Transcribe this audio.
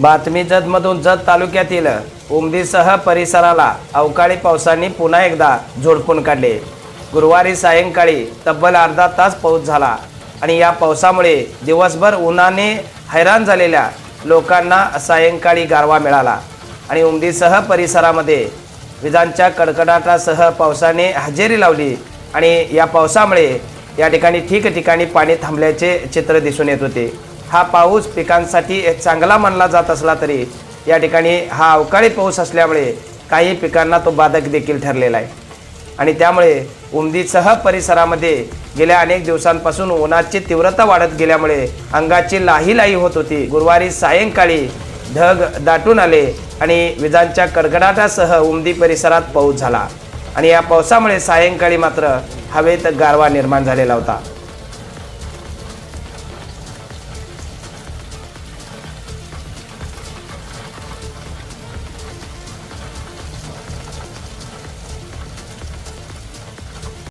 बातमी जतमधून जत तालुक्यातील उमदीसह परिसराला अवकाळी पावसाने पुन्हा एकदा झोडपून काढले. गुरुवारी सायंकाळी तब्बल अर्धा तास पाऊस झाला आणि या पावसामुळे दिवसभर उन्हाने हैराण झालेल्या लोकांना सायंकाळी गारवा मिळाला आणि उमदीसह परिसरामध्ये विजांच्या कडकडाटासह पावसाने हजेरी लावली आणि या पावसामुळे या ठिकाणी ठिकठिकाणी पाणी थांबल्याचे चित्र दिसून येत होते. हा पाऊस पिकांसाठी एक चांगला मानला जात असला तरी या ठिकाणी हा अवकाळी पाऊस असल्यामुळे काही पिकांना तो बाधक देखील ठरलेला आहे. आणि त्यामुळे उमदीसह परिसरामध्ये गेल्या अनेक दिवसांपासून उन्हाची तीव्रता वाढत गेल्यामुळे अंगाची लाही लाही होत होती. गुरुवारी सायंकाळी ढग दाटून आले आणि विजांच्या कडकडाटासह उमदी परिसरात पाऊस झाला. आणि या पावसामुळे सायंकाळी मात्र हवेत गारवा निर्माण झालेला होता.